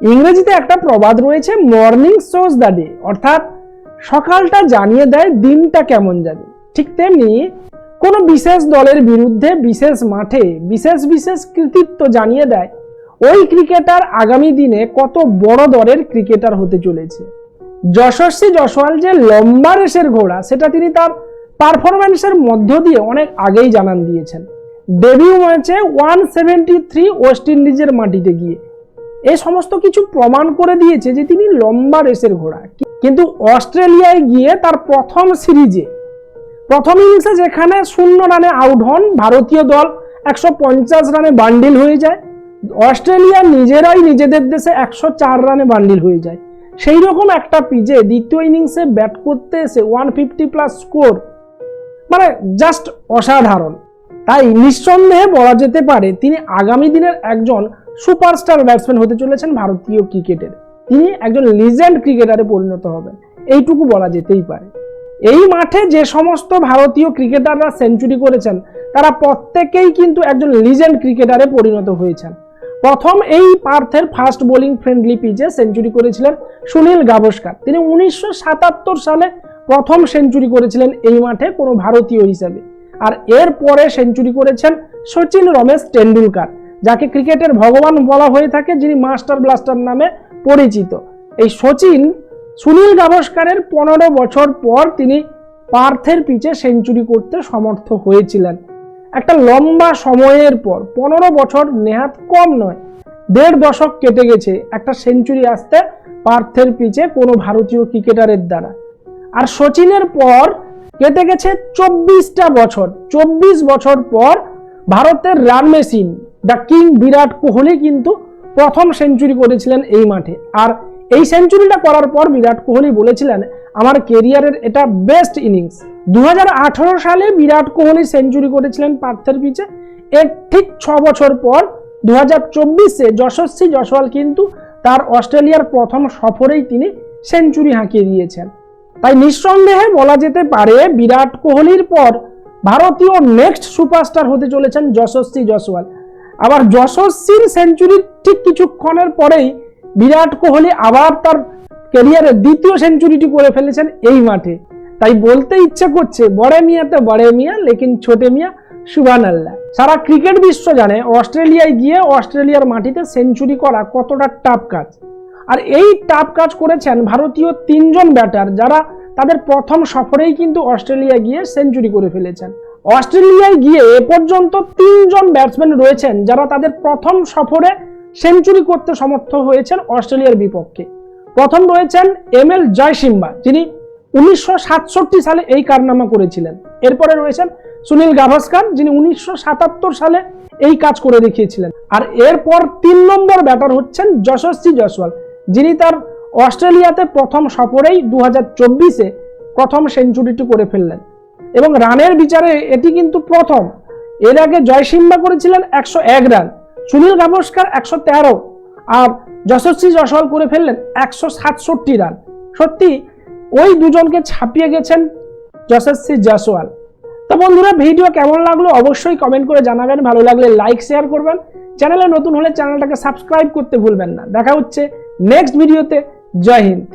ইংরেজিতে একটা প্রবাদ রয়েছে মর্নিং শোজ দ্য ডে অর্থাৎ সকালটা জানিয়ে দেয় দিনটা কেমন যাবে ঠিক তেমনি কোনো বিশেষ দলের বিরুদ্ধে, বিশেষ মাঠে, বিশেষ বিশেষ কৃতিত্ব জানিয়ে দেয় ওই ক্রিকেটার আগামী দিনে কত বড় দরের ক্রিকেটার হতে চলেছে। যশস্বী জয়সওয়াল যে লম্বা রেসের ঘোড়া, সেটা তিনি তার পারফরম্যান্সের মধ্য দিয়ে অনেক আগেই জানান দিয়েছেন। ডেবিউ ম্যাচে ওয়ান সেভেন্টি থ্রি ওয়েস্ট ইন্ডিজের মাটিতে গিয়ে এই সমস্ত কিছু প্রমাণ করে দিয়েছে যে তিনি লম্বা রেসের ঘোড়া। কিন্তু অস্ট্রেলিয়ায় গিয়ে তার প্রথম সিরিজে, প্রথম ইনিংসে যেখানে শূন্য রানে আউট হন ভারতীয় দল, একশো পঞ্চাশ রানে বান্ডিল হয়ে যায়। অস্ট্রেলিয়া নিজেরাই নিজেদের দেশে একশো চার রানে বান্ডিল হয়ে যায়। সেই রকম একটা পিজে দ্বিতীয় ইনিংসে ব্যাট করতে এসে ওয়ান ফিফটি প্লাস স্কোর মানে জাস্ট অসাধারণ। তাই নিঃসন্দেহে বলা যেতে পারে তিনি আগামী দিনের একজন সুপারস্টার ব্যাটসম্যান হতে চলেছেন ভারতীয় ক্রিকেটের। তিনি একজন লিজেন্ড ক্রিকেটারে পরিণত হবেন। এইটুকু বলা যেতেই পারে। এই মাঠে যে সমস্ত ভারতীয় ক্রিকেটাররা সেঞ্চুরি করেছেন, তারা প্রত্যেকেই কিন্তু একজন লিজেন্ড ক্রিকেটারে পরিণত হয়েছেন। প্রথম এই পার্থের ফার্স্ট বোলিং ফ্রেন্ডলি পিচে সেঞ্চুরি করেছিলেন সুনীল গাভাস্কার। তিনি উনিশশো সাতাত্তর সালে প্রথম সেঞ্চুরি করেছিলেন এই মাঠে কোনো ভারতীয় হিসাবে। আর এর পরে সেঞ্চুরি করেছেন সচিন রমেশ টেন্ডুলকার যাকে ক্রিকেটের ভগবান বলা হয়ে থাকে, যিনি মাস্টার ব্লাস্টার নামে পরিচিত। এই সচিন সুনীল গাভাস্কারের পনেরো বছর পর তিনি পার্থের পিচে সেঞ্চুরি করতে সমর্থ হয়েছিলেন। একটা লম্বা সময়ের পর, পনেরো বছর নেহাত কম নয়, দেড় দশক কেটে গেছে একটা সেঞ্চুরি আসতে পার্থের পিচে কোনো ভারতীয় ক্রিকেটারের দ্বারা। আর সচিনের পর কেটে গেছে চব্বিশটা বছর, চব্বিশ বছর পর ভারতের run machine. The king Virat Kohli কিন্তু প্রথম সেঞ্চুরি করেছিলেন এই মাঠে। আর এই সেঞ্চুরিটা করার পর বিরাট কোহলি বলেছিলেন, আমার কেরিয়ারের এটা বেস্ট ইনিংস দু সালে বিরাট কোহলি সেঞ্চুরি করেছিলেন পার্থের পিচে। এর ঠিক ছ বছর পর দু হাজার চব্বিশে যশস্বী জয়সওয়াল কিন্তু তার অস্ট্রেলিয়ার প্রথম সফরেই তিনি সেঞ্চুরি হাঁকিয়ে দিয়েছেন। তাই নিঃসন্দেহে বলা যেতে পারে বিরাট কোহলির পর ভারতীয় নেক্সট সুপারস্টার হতে চলেছেন যশস্বী জয়সওয়াল। আবার যশস্বীর সেঞ্চুরির ঠিক কিছুক্ষণের পরেই বিরাট কোহলি আবার তার ক্যারিয়ারের দ্বিতীয় সেঞ্চুরিটি করে ফেলেছেন এই মাঠে। তাই বলতে ইচ্ছে করছে, বড়ে মিয়াতে বড়ে মিয়া, লেকিন ছোটে মিয়া সুবান আল্লাহ সারা ক্রিকেট বিশ্ব জানে, অস্ট্রেলিয়ায় গিয়ে অস্ট্রেলিয়ার মাটিতে সেঞ্চুরি করা কতটা টাফ কাজ। আর এই টাফ কাজ করেছেন ভারতীয় তিনজন ব্যাটার, যারা তাদের প্রথম সফরেই কিন্তু অস্ট্রেলিয়া গিয়ে সেঞ্চুরি করে ফেলেছেন। অস্ট্রেলিয়ায় গিয়ে এ পর্যন্ত তিনজন ব্যাটসম্যান রয়েছেন যারা তাদের প্রথম সফরে সেঞ্চুরি করতে সমর্থ হয়েছেন অস্ট্রেলিয়ার বিপক্ষে। প্রথম রয়েছেন এম এল জয়সিম্বা, যিনি উনিশশো সাতষট্টি সালে এই কারনামা করেছিলেন। এরপরে রয়েছেন সুনীল গাভাস্কার, যিনি উনিশশো সাতাত্তর সালে এই কাজ করে দেখিয়েছিলেন। আর এরপর তিন নম্বর ব্যাটার হচ্ছেন যশস্বী জয়সওয়াল, যিনি তার অস্ট্রেলিয়াতে প্রথম সফরেই দু হাজার প্রথম সেঞ্চুরিটি করে ফেললেন। এবং রানের বিচারে এটি কিন্তু প্রথম। এর আগে জয়সিম্বা করেছিলেন একশো এক রান, সুনীল গাভাস্কার একশো তেরো, আর যশস্বী জয়সওয়াল করে ফেললেন একশো সাতষট্টি রান। সত্যি, ওই দুজনকে ছাপিয়ে গেছেন যশস্বী জয়সওয়াল তো বন্ধুরা, ভিডিও কেমন লাগল অবশ্যই কমেন্ট করে জানাবেন। ভালো লাগলে লাইক শেয়ার করবেন। চ্যানেলে নতুন হলে চ্যানেলটাকে সাবস্ক্রাইব করতে ভুলবেন না। দেখা হচ্ছে নেক্সট ভিডিওতে জয় হিন্দ।